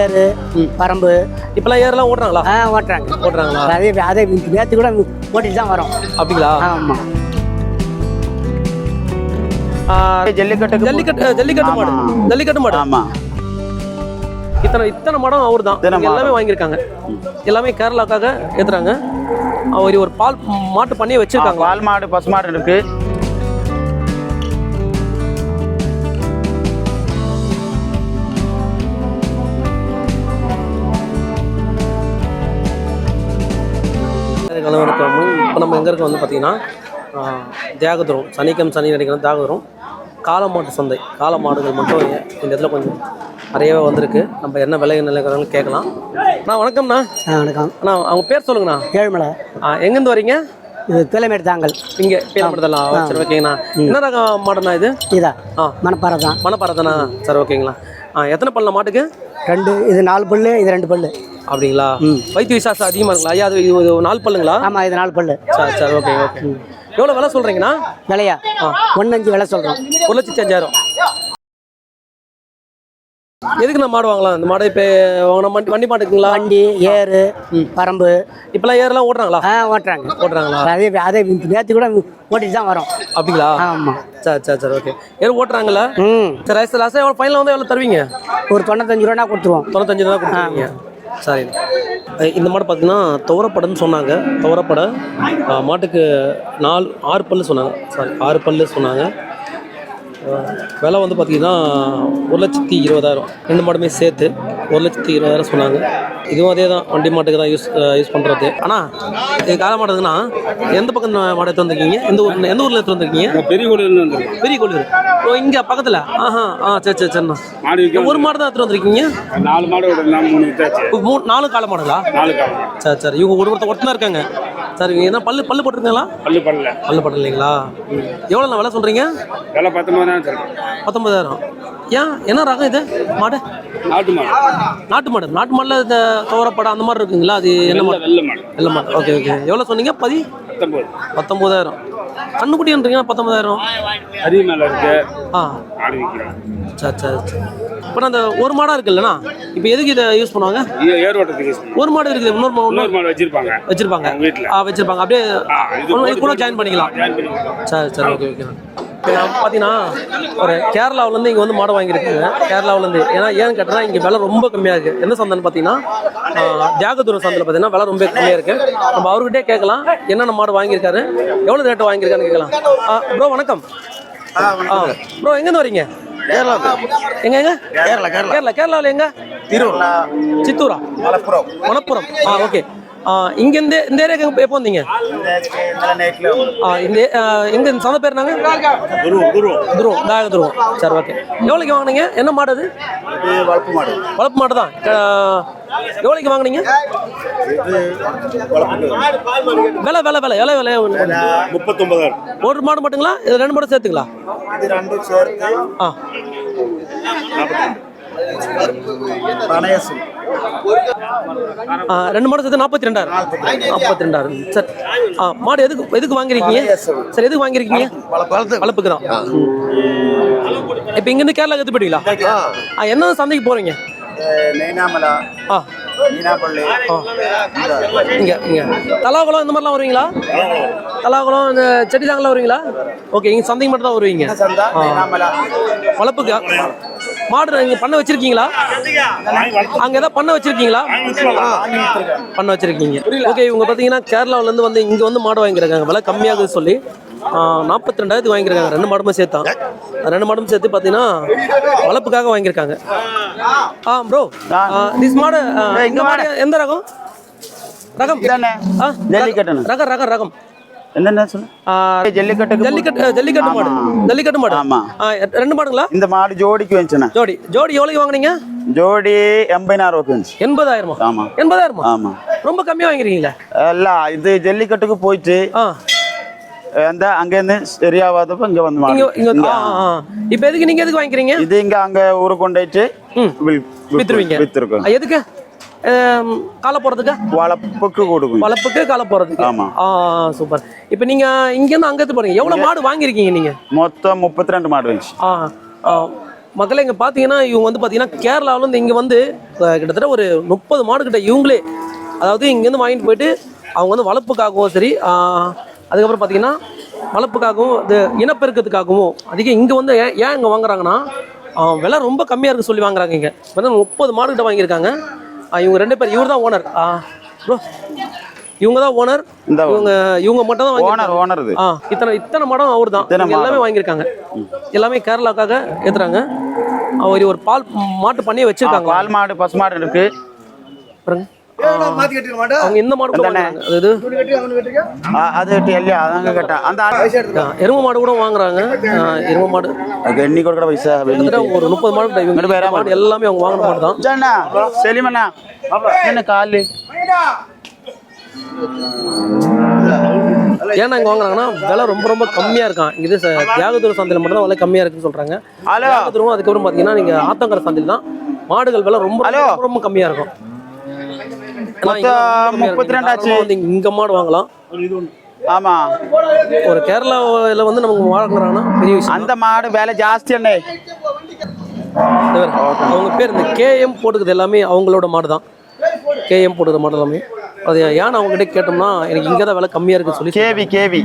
ஏறு பரம்பு. இப்பெல்லாம் ஏர்லாம் ஓடுறாங்களா ஆ ஓட்டுறாங்க. ஓட்டுறாங்களா? அதே அதே நேற்று கூட ஓட்டிட்டு தான் வரோம். அப்படிங்களா? ஆமாம் ஆ, ஜல்லிக்கட்டுக்கு ஜல்லிக்கட்டு ஜல்லிக்கட்டு மாடு. ஜல்லிக்கட்டு மாடு. ஆமா. இத்தனை இத்தனை மாடம் அவர் தான். எல்லாமே. வாங்கியிருக்காங்க. எல்லாமே கேரளாக்காக ஏத்துறாங்க. அவர் ஒரு பால் மாட்டு பண்ணையே வச்சிருக்காங்க. பால் மாடு பசு மாடு இருக்கு. இருக்கோம் வந்து பார்த்தீங்கன்னா தியாகதுரம். சனிக்கம் சனி நினைக்கிறோம் தியாகதுரம். காளமாட்டு சந்தை. காளை மாடுகள் மட்டும் இந்த இடத்துல கொஞ்சம் நிறையவே வந்திருக்கு. நம்ம என்ன விலை நிலைக்கிறாங்க கேட்கலாம். அண்ணா வணக்கம்ண்ணா. வணக்கம். அண்ணா அவங்க பேர் சொல்லுங்கண்ணா. ஏழுமலை. ஆ, எங்கேருந்து வரீங்க? இது தேலைமேடு தாங்கல். இங்கே பேரப்படுத்தலாம் சரி ஓகேங்கண்ணா. என்ன ரக மாடுண்ணா இது? இதா. ஆ. மணப்பாறை தான். மணப்பாறதாண்ணா சரி ஓகேங்களா ஆ எத்தனை பல்ல மாட்டுக்கு? ரெண்டு இது நாலு பல்லு இது ரெண்டு பல்லு. அப்படிங்களா? வைத்திய விசாசம் அதிகமாக இருக்குங்களா? ஐயா அது இது நாலு பல்லுங்களா? ஆமாம் இது நாலு பல்லு. சரி சரி ஓகே ஓகே எவ்வளோ விலை சொல்கிறீங்கண்ணா விலையா? ஒன்று அஞ்சு விலை சொல்கிறோம் ஒரு லட்சத்தி அஞ்சாயிரம். எதுக்கு நான் மாடு வாங்கலாம்? இந்த மாடு இப்போ வாங்கின வண்டி வண்டி மாட்டுக்குங்களா வண்டி ஏறு பரம்பு இப்போலாம் ஏர்லாம் ஓடுறாங்களா ஆ ஓட்டுறாங்க. ஓட்டுறாங்களா? அதே அதே நேற்று கூட ஓட்டிட்டு தான் வரோம். அப்படிங்களா? ஆமாம் சரி சரி சரி ஓகே ஏர் ஓட்டுறாங்களா ம். சரி லாஸ்ட் லாஸ்ட்டாக எவ்வளோ ஃபைனல் வந்து எவ்வளோ தருவீங்க? ஒரு தொண்ணூத்தஞ்சு ரூபா கொடுத்துருவோம். தொண்ணூத்தஞ்சு ரூபா கொடுத்துருவீங்க. சாரி. இந்த மாடு பார்த்தீங்கன்னா துவரப்படன்னு சொன்னாங்க. துவரப்படை மாட்டுக்கு நாலு ஆறு பல்லு சொன்னாங்க. சாரி ஆறு பல்லு சொன்னாங்க. விலை வந்து பார்த்தீங்கன்னா ஒரு லட்சத்தி இருபதாயிரம். ரெண்டு மாடுமே சேர்த்து ஒரு லட்சத்தி இருபதாயிரம் சொன்னாங்க. இதுவும் அதே தான் வண்டி மாட்டுக்கு தான் யூஸ் யூஸ் பண்ணுறது ஆனால் இது கால மாடுதுன்னா எந்த பக்கம் மாடு எடுத்து வந்திருக்கீங்க? எந்த ஊர் எந்த ஊரில் எடுத்து வந்திருக்கீங்க? பெரிய கோயிலில் வந்துருக்கோம் பெரிய கொள்ளூர் ஓ இங்கே பக்கத்தில்? ஆஹா ஆ சரி சரி சரிண்ணா ஒரு மாடு தான் எடுத்துட்டு வந்திருக்கீங்க? நாலு மாடு மூணு நாலு கால மாடுங்களா? நாலு காலம் சரி சரி. இவங்க ஒரு ஒருத்தர் ஒருத்தனா இருக்காங்க. சரி இவங்க என்ன பல்லு பல்லு போட்டிருக்கீங்களா? பல்லு பல்ல பல்லு போட்டு இல்லைங்களா எவ்வளோ விலை சொல்கிறீங்க விலை பத்தொன்பதாயிரம் சொல்றேன் பத்தொன்பதாயிரம். ஏன்? என்ன ரகம் இது? மாடு? நாட்டு மாடு. நாட்டு மாடு. நாட்டு மாடில் இந்த துவரப்படம் அந்த மாதிரி இருக்குங்களா? அது என்ன மாடு? வெள்ளை மாடு. வெள்ளை மாடு. Okay okay. எவ்வளோ சொன்னீங்க? பதி? பத்தொன்பது. பத்தொம்போதாயிரம் கண்ணுக்குட்டின்றீங்க பத்தொன்பதாயிரம். அரிய மேல இருக்கு ஆ. மாடு சரி சரி சரி. இப்போ அந்த ஒரு மாடாக இருக்குல்லண்ணா? இப்போ எதுக்கு இதை யூஸ் பண்ணுவாங்க? ஏர் ஓட்டத்துக்கு ஒரு மாடு இருக்குது இன்னொரு இன்னொரு மாடு வச்சிருப்பாங்க. வச்சிருப்பாங்க. வீட்டுல. ஆ வச்சிருப்பாங்க. அப்படியே கூட ஜாயின் பண்ணிக்கலாம். சரி சரி ஓகே ஓகே. பார்த்தீங்கன்னா ஒரு கேரளாவுலேருந்து இங்கே வந்து மாடு வாங்கியிருக்காங்க கேரளாவுலேருந்து. ஏன்னா ஏன்னு கேட்டால் இங்கே விலை ரொம்ப கம்மியாக இருக்குது எந்த சந்தைன்னு பார்த்தீங்கன்னா தியாகதுரம் சந்தையில் பார்த்தீங்கன்னா விலை ரொம்ப கம்மியாக இருக்குது நம்ம அவர்கிட்டே கேட்கலாம். என்னென்ன மாடு வாங்கியிருக்காரு? எவ்வளோ ரேட்டு வாங்கியிருக்காருன்னு கேட்கலாம். ப்ரோ வணக்கம். ஆ ப்ரோ எங்கேருந்து வரீங்க? கேரளா. எங்க எங்க? கேரளா கேரளா. கேரளா கேரளாவில் எங்க? திருவூர் சித்தூரா? மலப்புரம். மலப்புரம். ஆ ஓகே இங்கேருந்து இந்த ஏரியாவுக்கு எப்போ வந்தீங்க? இந்த எங்க இந்த சந்தை பேர் நாங்க துருவம் தாக துருவம். சரி ஓகே. எவ்வளோக்கு வாங்குனீங்க? என்ன மாடு அது? வளர்ப்பு மாடு. வளர்ப்பு மாடு தான். எவ்வளோக்கு வாங்குனீங்க? விலை விலை விலை. எவ்வளோ விலை. முப்பத்தொன்பதாயிரம். ஒரு மாடு மட்டுங்களா? இது ரெண்டு மாடு சேர்த்துங்களா? ஆ. பனையசு. ரெண்டு மாடு சேர்த்து நாற்பத்தி ரெண்டாயிரம் நாற்பத்தி ரெண்டாயிரம் சரி. ஆ மாடு எதுக்கு எதுக்கு வாங்கிருக்கீங்க? சரி எதுக்கு வாங்கிருக்கீங்க? வளர்ப்புக்கு தான். இப்போ இங்கேருந்து கேரளா கற்று போயிட்டீங்களா ஆ என்ன சந்தைக்கு போகிறீங்க நெய்னாமலா ஆ. மீனாப்பள்ளி ஆ. இங்கே தலாகுளம் இந்த மாதிரிலாம் வருவீங்களா? தலாகுளம் இந்த செட்டிதாங்கலாம் வருவீங்களா? ஓகே இங்கே சந்தைக்கு மட்டும் தான் வருவீங்க வளர்ப்புக்கு மாடு இங்க பண்ண வச்சிருக்கீங்களா? அங்க ஏதாவது பண்ண வச்சிருக்கீங்களா? பண்ண வச்சிருக்கீங்க. ஓகே இவங்க பாத்தீங்கன்னா கேரளாவுல இருந்து வந்து இங்க வந்து மாடு வாங்கியிருக்காங்க. விலை கம்மியாகுது சொல்லி. நாற்பத்தி ரெண்டாயிரத்துக்கு வாங்கியிருக்காங்க. ரெண்டு மாடுமே சேர்த்தான் ரெண்டு மாடும் சேர்த்து பார்த்தீங்கன்னா வளர்ப்புக்காக வாங்கியிருக்காங்க. ஆ ப்ரோ திஸ் மாடு இந்த மாடு எந்த ரகம்? ரகம். ரகம் ரகம் ரகம். என்னென்ன சொல்லு? ஆ, ஜல்லிக்கட்டுக்கு ஜல்லிக்கட்டு ஜல்லிக்கட்டு மாடு. ஜல்லிக்கட்டு மாடு. ஆமா. ரெண்டு மாடுங்களா? இந்த மாடு ஜோடிக்கு வந்துச்சுண்ணே. ஜோடி. ஜோடி எவ்வளோக்கு வாங்குனீங்க? ஜோடி எண்பதாயிரம் ரூபாய்க்கு வந்துச்சு. எண்பதாயிரமா? ஆமா. எண்பதாயிரமா? ஆமா. ரொம்ப கம்மியா வாங்குறீங்களே இல்ல இது ஜல்லிக்கட்டுக்கு போயிட்டு அந்த அங்கேருந்து சரியாவாதப்ப இங்க வந்து இப்போ எதுக்கு நீங்க எதுக்கு வாங்கிக்கிறீங்க? இது இங்க அங்க ஊரு கொண்டாயிட்டு வித்துருவீங்க. வித்துருக்கோம் எதுக்கு? காலை போறதுக்கு? வளர்ப்புக்கு கொடுக்கும். வளர்ப்புக்கு காலை போறதுக்கு. ஆமா. ஆ சூப்பர். இப்போ நீங்க இங்க இருந்து அங்க எடுத்து போறீங்க. எவ்வளவு மாடு வாங்கியிருக்கீங்க நீங்க? மொத்தம் முப்பத்தி ரெண்டு மாடு வந்துச்சு. ஆ மக்களே இங்கே பார்த்தீங்கன்னா இவங்க வந்து பார்த்தீங்கன்னா கேரளாவிலேருந்து இங்கே வந்து கிட்டத்தட்ட ஒரு முப்பது மாடு கிட்ட இவங்களே அதாவது இங்கேருந்து வாங்கிட்டு போயிட்டு அவங்க வந்து வளர்ப்புக்காகவும் சரி அதுக்கப்புறம் பார்த்தீங்கன்னா வளர்ப்புக்காகவும் இது இனப்பெருக்கத்துக்காகவும் அதிகம் இங்கே வந்து ஏன் இங்கே வாங்குறாங்கன்னா விலை ரொம்ப கம்மியாக இருக்கு சொல்லி வாங்குறாங்க இங்கே. வந்து முப்பது மாடு கிட்ட வாங்கியிருக்காங்க. இவங்க ரெண்டு பேர் இவர் தான் ஓனர் ப்ரோ இவங்க தான் ஓனர் இந்த இவங்க இவங்க மட்டும் தான் ஓனர். ஓனர் இது. ஆ இத்தனை இத்தனை மடம் அவர் தான் எல்லாமே. வாங்கியிருக்காங்க. எல்லாமே கேரளாக்காக ஏத்துறாங்க. அவர் ஒரு பால் மாட்டு பண்ணையே வச்சிருக்காங்க. பால் மாடு பசு மாடு இருக்கு. பாருங்க. அவங்க இந்த மாடு கூட ஆ, அது இல்லையா? அதாங்க கேட்டேன் அந்த ஆ, எருமை மாடு கூட வாங்குறாங்க. எருமை மாடு. எண்ணி கொடுக்குற பைசா ஒரு முப்பது மாடு மாடு எல்லாமே அவங்க வாங்கின மாடு தான். செலிமண்ணா என்ன காலு? ஏன்னா இங்க வாங்குறாங்கன்னா விலை ரொம்ப ரொம்ப கம்மியா இருக்கான். இது தியாகதுர சந்தையில மட்டும் தான் விலை கம்மியா இருக்குன்னு சொல்றாங்க. ஹலோ? தியாகதுரம் அதுக்கப்புறம் பாத்தீங்கன்னா நீங்க ஆத்தங்கர சந்தையில் தான் மாடுகள் விலை ரொம்ப. ரொம்ப ரொம்ப கம்மியா இருக்கும் ஏன்னா இங்க மொத்தம் ரொம்ப கம்மியா இருக்கு. முப்பத்தி. தாராளமா வந்து இங்க- மாடு வாங்கலாம். ஆமா. ஒரு கேரளாவில் வந்து நமக்கு வாங்குறாங்கன்னா பெரிய விஷயம். அந்த மாடு விலை ஜாஸ்தி அண்ணே. அவங்க பேர் இந்த கேஎம் போட்டுக்கிறது எல்லாமே அவங்களோட மாடு தான் கேஎம் போட்டுக்கிற மாடு எல்லாமே. அது ஏன் அவங்ககிட்ட கேட்டோம்னா எனக்கு இங்கே தான் விலை கம்மியாக இருக்குன்னு சொல்லி கேவி கேவி.